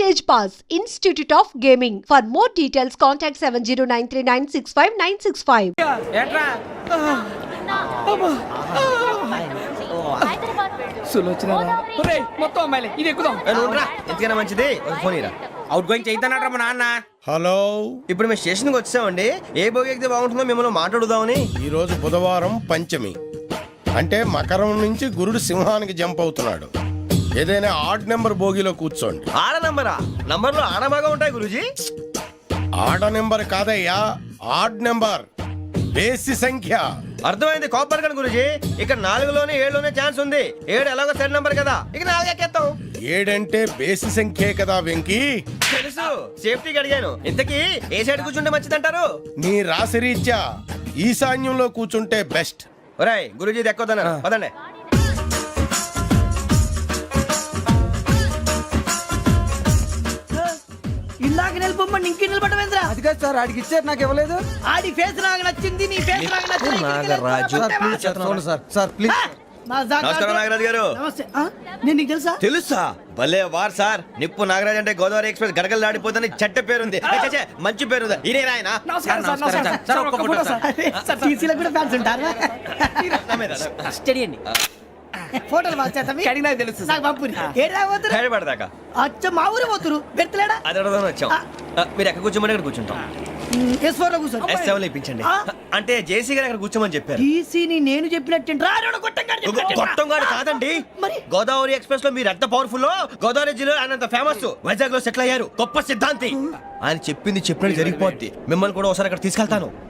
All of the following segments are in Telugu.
Stage Pass, Institute of Gaming. For more details, contact 709396596. ఏట్రా? సులోచన ఒరేయ్, మొత్తం అమ్మాయిలే ఇది ఎక్కుదాం. ఏ, నువ్వు రా. ఎందుకైనా మంచిది? ఫోన్ ఇరా. అవుట్ గోయింగ్ చేద్దానట్రా మా నాన్న. హలో. ఇప్పుడు మేము స్టేషన్కి వచ్చామండి. ఏ బోగి ఎక్కితే బాగుంటుందో మిమ్మల్ని మాట్లాడుదామని. ఈరోజు బుధవారం పంచమి. అంటే మకరం నుంచి గురుడు సింహానికి జంప్ అవుతున్నాడు. ఏదైనా ఆడ్ నెంబర్ బోగిలో కూర్చోండి. ఆడ నంబరా? నంబర్లో ఆడ బాగా ఉంటాయి గురూజీ. ఆడ నెంబర్ కాదయ్యా ఆడ్ నెంబర్. బేసి సంఖ్య. అర్థమైంది కాపర్ కానీ గురూజీ. ఇక్కడ నాలుగులోనే ఏడులోనే ఛాన్స్ ఉంది. ఏడు ఎలాగో సెడ్ నంబర్ కదా. ఇక నాలుగు ఎక్కేస్తాం. ఏడంటే బేసి సంఖ్యే కదా వెంకీ. తెలుసు. సేఫ్టీకి అడిగాను. ఇంతకీ ఏ సైడ్ కూర్చుంటే మంచిదంటారు? నీ రాశిరీత్యా ఈశాన్యంలో కూర్చుంటే బెస్ట్. ఒరాయ్ గురూజీ దెక్కొద్దన్నారు పదండి. ఇందాక నిలబొమ్మని ఇంకే నిలబడమేంద్రా అది కాదు సార్ ఆడికి ఇచ్చారు నాకు ఇవ్వలేదు ఆడి ఫేస్ నాకు నచ్చింది నీ ఫేస్ నాకు నచ్చింది నాగరాజు. చూడండి సార్ సార్ ప్లీజ్. నమస్కారం నాగరాజు గారు నమస్తే ఆ? నేను నీకు తెలుసా తెలుసా భలే వార్ సార్ నిప్పు నాగరాజ్ అంటే గోదావరి ఎక్స్ప్రెస్ గడగలు దాడిపోతుంది చెట్ట పేరుంది ఏ, ఛే, ఛే, మంచి పేరు ఇదే ఆయన నమస్కారం సార్ నమస్కారం సార్. సార్ ఒక్క ఫోటో సార్ అరే, సార్ టీసీలో కూడా ఫ్యాన్స్ ఉంటారా స్టడీ అండి ఫోటోలు మార్చేస్తాం కడిగి నాకు తెలుసు నాకు పంపుని. ఏడా అచ్చ మా ఊరు పోతురు? పెడతలేడా? అది అడగదామని వచ్చాం. మీరు ఎక్కడ కూర్చోమని అక్కడ కూర్చుంటాం. ఎస్ ఫోర్లో కూర్చో ఎస్ సెవెన్ ఇప్పించండి. ఆ? అంటే జేసీ గారు అక్కడ కూర్చోమని చెప్పారు. టీసీని నేను చెప్పినట్టు రాడు గొట్టంగాడు చెప్పినట్టు గొట్టం గారు కాదండి. మరి? గోదావరి ఎక్స్ప్రెస్లో మీరు ఎంత పవర్ఫుల్ గోదావరి జిల్లా ఆయన అంత ఫేమస్ వైజాగ్లో సెటిల్ అయ్యారు. గొప్ప సిద్ధాంతి. ఆయన చెప్పింది చెప్పినట్టు జరిగిపోద్ది. మిమ్మల్ని కూడా ఒకసారి అక్కడ తీసుకెళ్తాను.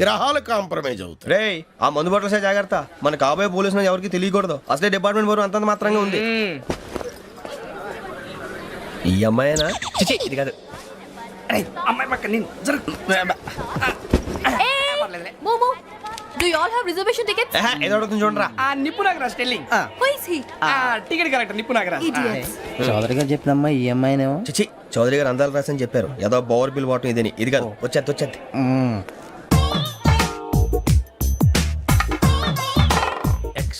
గ్రహాలు కాంప్రమైజ్ అవుతాయి. రేయ్ ఆ మందు బట్టలసే జాగ్రత్త. మన కాబోయే పోలీసులు ఎవరికి తెలియకూడదు. అసలే డిపార్ట్మెంట్ బోరు అంతంత మాత్రంగా ఉంది. ఈ అమ్మాయినా? చిచి, ఇది కాదు. అమ్మాయి పక్క నేను జరుగు. Momo, do you all have reservation tickets? ఏహే, ఏదో అడుగుతుంది చూడరా. ఆ నిప్పు నాగరాజ్ స్టెల్లింగ్ Who is he? ఆ ticket correct Nippu Nagaraj. Idiots. Chowdary గారు చెప్పినమ్మా ఈ అమ్మాయినేమో? చిచి చౌదరి గారు అందాలు రాసని చెప్పారు. ఏదో బోర్ బిల్ వాటం ఇదని. ఇది కాదు వచ్చేది వచ్చేది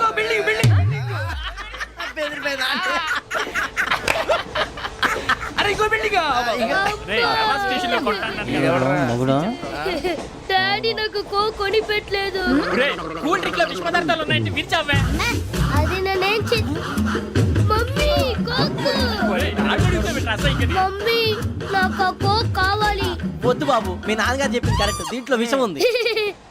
బిల్డింగ్ బిల్డింగ్ అరే ఇంకో బిల్డింగ్ మొగుడు? డాడీ నాకు కో కొని పెట్టలేదు కూల్ డ్రింక్లో విష పదార్థాలు ఉన్నాయంటే విరిచావే అది నేనేం చే మమ్మీ కోక్. మమ్మీ నాకు కోక్ కావాలి. వద్దు బాబు మీ నాన్నగారు చెప్పింది కరెక్ట్. దీంట్లో విషయం ఉంది.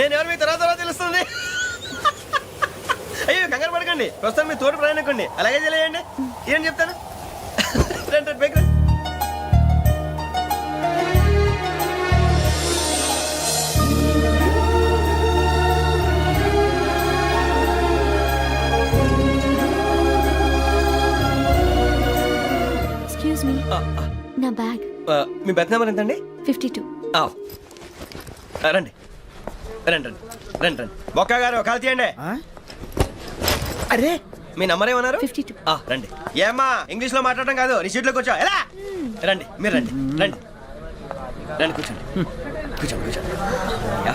నేను ఎవరు మీ తర్వాత తర్వాత తెలుస్తుంది? అయ్యో కంగారు పడకండి. ప్రస్తుతం మీ తోటి ప్రయాణకండి అలాగే తెలియండి ఏం చెప్తాను? రండి. ఎక్స్క్యూజ్ మీ నా బ్యాగ్. మీ బెత్ నెంబర్ ఎంతండి? ఫిఫ్టీ టూ రండి. రండి రండి రండి రండి. బొక్క గారు కాల్ తీయండి. అరే! మీ నంబర్ ఏమన్నారు? Fifty two. ఆ, రండి. ఏమ్మా ఇంగ్లీష్లో మాట్లాడడం కాదు నీ సీట్లోకి వచ్చా ఎలా? రండి మీరు రండి రండి. రండి కూర్చోండి. కూర్చోండి కూర్చోండి. యా.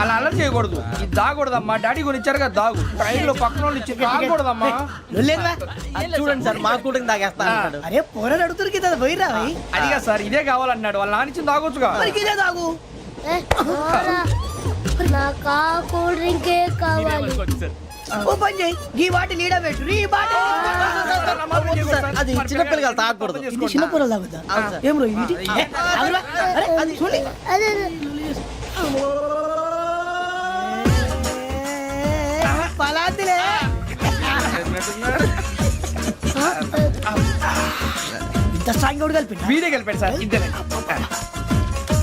అలా అలర్ చేయకూడదు ఇది దాగకూడదమ్మా డాడీ కొని ఇచ్చారు కదా దాగు ట్రైన్లో పక్కన వాళ్ళు ఇచ్చి దాగకూడదమ్మా చూడండి సార్ మా కూడా అరే పోరాడు అడుగుతారు కదా పోయిరా అదిగా సార్ ఇదే కావాలన్నాడు వాళ్ళ ఇదే నాకు కూల్ డ్రింకే కావాలి ఓ పని చేయి ఈ బాటి లీడ పెట్టు ఈ బాటి అది చిన్నపిల్లలు తాగకూడదు ఇది చిన్న పొరలు తాగుతా ఏం అది. పలాతిలే ఇంత స్ట్రాంగ్ కూడా కలిపి వీడే కలిపాడు సార్ ఇద్దరే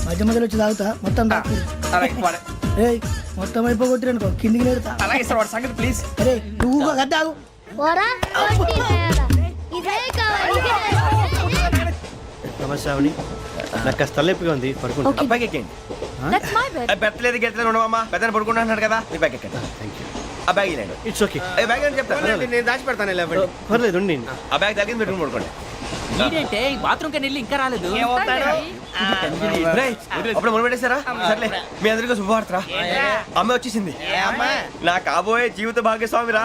మధ్య మధ్యలో వచ్చి తాగుతా మొత్తం ఏయ్ మొత్తం అయిపోగొట్టి అనుకో కిందికి నేడుతా అలాగే సార్ వాడు సంగతి ప్లీజ్ అరే నువ్వు కదా తాగు. పోరా వడ్డీ తేడా. ఇదే కావాలి ఇదే. నమస్తే శ్రావణి. నాకు కాస్త తలెప్పిగా ఉంది పడుకుంటా. అబ్బాయికి ఎక్కండి దట్స్ మై బెడ్ బెత్తలేదు గెత్తలేదు ఉండవమ్మా. పెద్దని పడుకుంటున్నాడు కదా మీ బ్యాగ్ ఎక్కండి. ఆ బ్యాగ్ ఇలాండి ఇట్స్ ఓకే ఏ బ్యాగ్ అని చెప్తాను? నేను దాచి పెడతాను లేవండి పర్లేదు ఉండి ఆ బ్యాగ్ తగ్గింది పెట్టుకుని పడుకోండి. బాత్రూమ్ కని వెళ్ళి ఇంకా రాలేదు. అప్పుడు మొదలు పెట్టేశారా? సర్లే మీ అందరికీ శుభవార్తరా అమ్మ వచ్చేసింది. నా కాబోయే జీవిత భాగ్యస్వామిరా.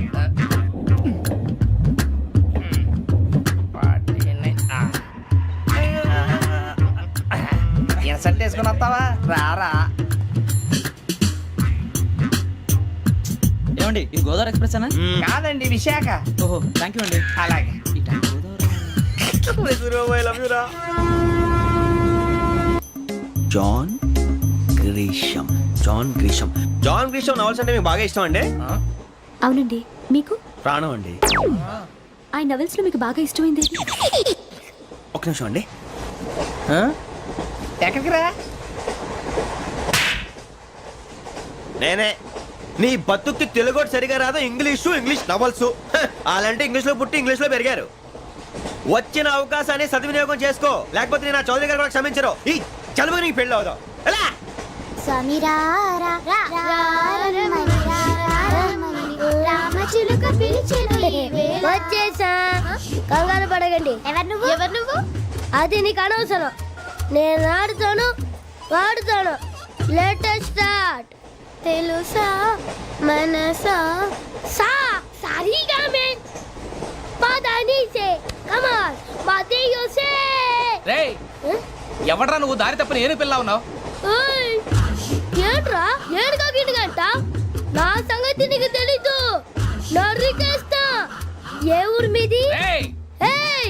ఇన్సర్ట్ వేసుకుని వస్తావా? రారా. ఏమండి ఇది గోదావరి ఎక్స్ప్రెస్ అనా కాదండి విశాఖ. ఓహో థ్యాంక్ యూ అండి. అలాగే. John Grisham. John Grisham. John Grisham novels అంటే మీకు బాగా ఇష్టం అండి? అవునండి. మీకు? ప్రాణం అండి. ఆ నవెల్స్లో మీకు బాగా ఇష్టమైంది. ఒక్క నిమిషం అండి. ఎక్కడికి రా? నేనే. నీ బతుక్కి తెలుగు సరిగా రాదు ఇంగ్లీషు ఇంగ్లీష్ నవల్స్. అలాంటి ఇంగ్లీష్లో పుట్టి ఇంగ్లీష్లో పెరిగారు. వచ్చిన అవకాశాన్ని సద్వినియోగం చేసుకో. లేకపోతే నేను నా చౌదరి గారు కూడా క్షమించరు ఈ చదువు నీకు పెళ్ళి అవుదాం. ఎలా? రామచిలుక వచ్చేసా. కంగారు పడగండి ఎవరు నువ్వు? ఎవరు నువ్వు? అది నీకు అనవసరం. నేను ఆడుతాను వాడుతాను. లేటెస్ట్ స్టార్ట్ తెలుసా మనసా? సా సారీగా మెన్ పదని సే కమాన్ పదియో సే రే ఎవడరా నువ్వు? దారి తప్పని ఏను పిల్ల ఉన్నావు? ఏంట్రా ఏడుగా గిడుగంట? నా సంగతి నీకు తెలీదు. నరికేస్తా ఏ ఊరు మీది? ఏయ్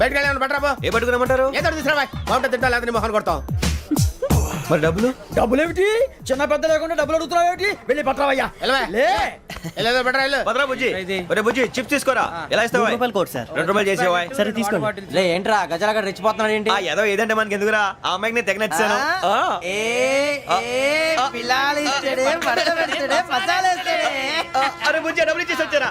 బయటకు వెళ్ళాను బట్రా బా ఏ పట్టుకురమ్మంటారు ఏదో తీసుకురా బాగుంటుంది తింటా లేదా నీ మొహాన్ని కొడతాం మరి డబ్బులు? డబ్బులు ఏమిటి చిన్న పెద్ద లేకుండా డబ్బులు అడుగుతున్నావు ఏమిటి వెళ్ళి. పట్టరావయ్యా భద్రా బుజ్జి ఒరే బుజ్జి చిప్స్ తీసుకోరా? ఎలా ఇస్తావా రూపాయలు కోట్ సార్. రెండు రూపాయలు చేసేవా సరే తీసుకోండి. లే ఏంట్రా గజాల రెచ్చిపోతున్నాడు ఏంటి? ఆ ఏదో ఏదంటే మనకి ఎందుకురా? ఆ అమ్మాయికి నేను తెగ నచ్చాను అరే బుజ్జి డబ్బులు ఇచ్చేసి వచ్చారా?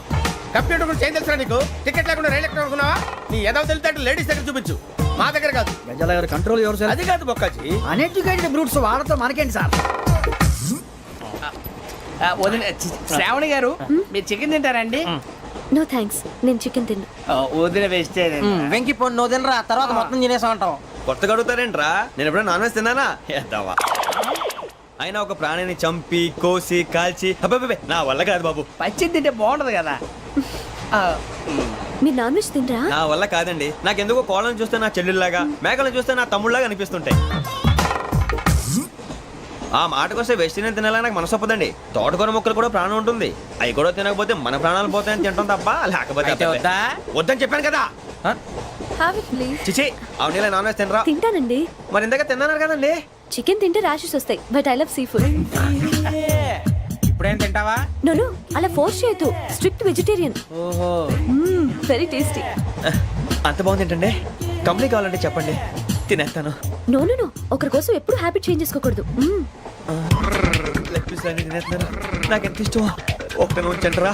కంప్యూటర్ గురించి ఏం తెలుసా నీకు? టికెట్ లేకుండా రైలు ఎక్కడ అనుకున్నావా? నీ ఏదో తెలితే లేడీస్ దగ్గర చూపించు. మా దగ్గర కాదు. గజాల గారు కంట్రోల్ ఎవరు సార్? అది కాదు బొక్కాజీ. అన్ఎడ్యుకేటెడ్ బ్రూట్స్ వాడతో మనకేంటి సార్? వదిన శ్రావణి గారు మీరు చికెన్ తింటారండి? నో థ్యాంక్స్ నేను చికెన్ తిన్నా. వదిన వేస్తే వెంకి పొన్ను నువ్వు తినరా తర్వాత మొత్తం తినేసా ఉంటాం కొత్తగా అడుగుతారేంట్రా? నేను ఎప్పుడైనా నాన్ వెజ్ తిన్నానా? ఎద్దావా అయినా ఒక ప్రాణిని చంపి కోసి కాల్చి నా వల్ల కాదు బాబు. పచ్చి తింటే బాగుంటది కదా. ఆ, మీరు నాన్ వెజ్ తినరా నా వల్ల కాదండి. నాకెందుకో కోళ్ళని చూస్తే నా చెల్లెళ్ళలాగా మేకలను చూస్తే నా తమ్ముళ్ళలాగా అనిపిస్తుంటాయి. ఆ మాటకొస్తే వెస్టిరియన్ తినాలని నాకు మనసు ఒప్పదండి. తోటకూర మొక్కలు కూడా ప్రాణం ఉంటుంది. అవి కూడా తినకపోతే మన ప్రాణాలు పోతాయని తింటాం తప్ప లేకపోతే అయితే అబ్బబ్బే. వద్దా? వద్దని చెప్పాను కదా. హ్యావ్ ఇట్ ప్లీజ్ చిచి అవునీ నాన్ వెజ్ తినరా? తింటానండి. మరి ఇందాక తిన్నాను కదండి చికెన్ తింటే ర్యాషెస్ వస్తాయి but I love sea food ఇప్పుడేం తింటావా? నోను అలా ఫోర్స్ చేయొద్దు. స్ట్రిక్ట్ వెజిటేరియన్ ఓహో. వెరీ టేస్టీ అంత బాగుంది ఏంటండి? కంప్లీట్ కావాలంటే చెప్పండి. తినేస్తాను. నో నో నో ఒకరి కోసం ఎప్పుడు హ్యాబిట్ చేంజ్ చేసుకోకూడదు. మ్మ్. లెగ్ పీస్ అన్ని తినేస్తున్నాను. నాకు ఎంత ఇష్టం ఒకటే ఉంచండిరా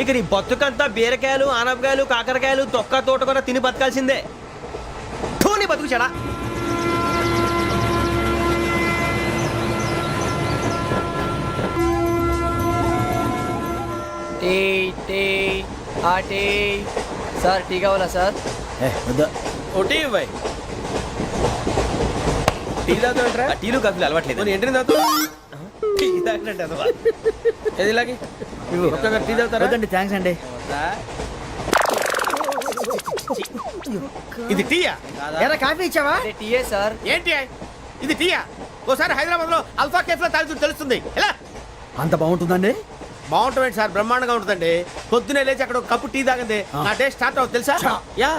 ఇక నీ బతుకంతా బీరకాయలు ఆనపకాయలు కాకరకాయలు తొక్క తోట కూడా తిని బతకాల్సిందే. థూ, నీ బతుకు చెడా. టీ టీ ఆ టీ. సార్ టీ కావాలా సార్. ఒకటి ఇవ్వాయి టీ తాగుతాంట్రా ఆ టీలు కాఫీలు అలవాట్లేదు ఎంట్రీ తాగుతా టీ తాగినట్టు అదవా. ఏది ఇలాగే? ఒక్కొక్కరు టీ తాగుతారా? వద్దండి థ్యాంక్స్ అండి. ఇది టీయా? ఎరా కాఫీ ఇచ్చావా? టీయే సార్. ఏంటి? ఇది టీయా? ఓసారి హైదరాబాద్లో అల్ఫా కేఫ్లో తాగుతూ తెలుస్తుంది. ఎలా? అంత బాగుంటుందండి? బాగుంటుంది సార్ బ్రహ్మాండంగా ఉంటుందండి. పొద్దునే లేచి అక్కడ ఒక కప్పు టీ తాగింది. నా డే స్టార్ట్ అవుతుంది తెలుసా? యా.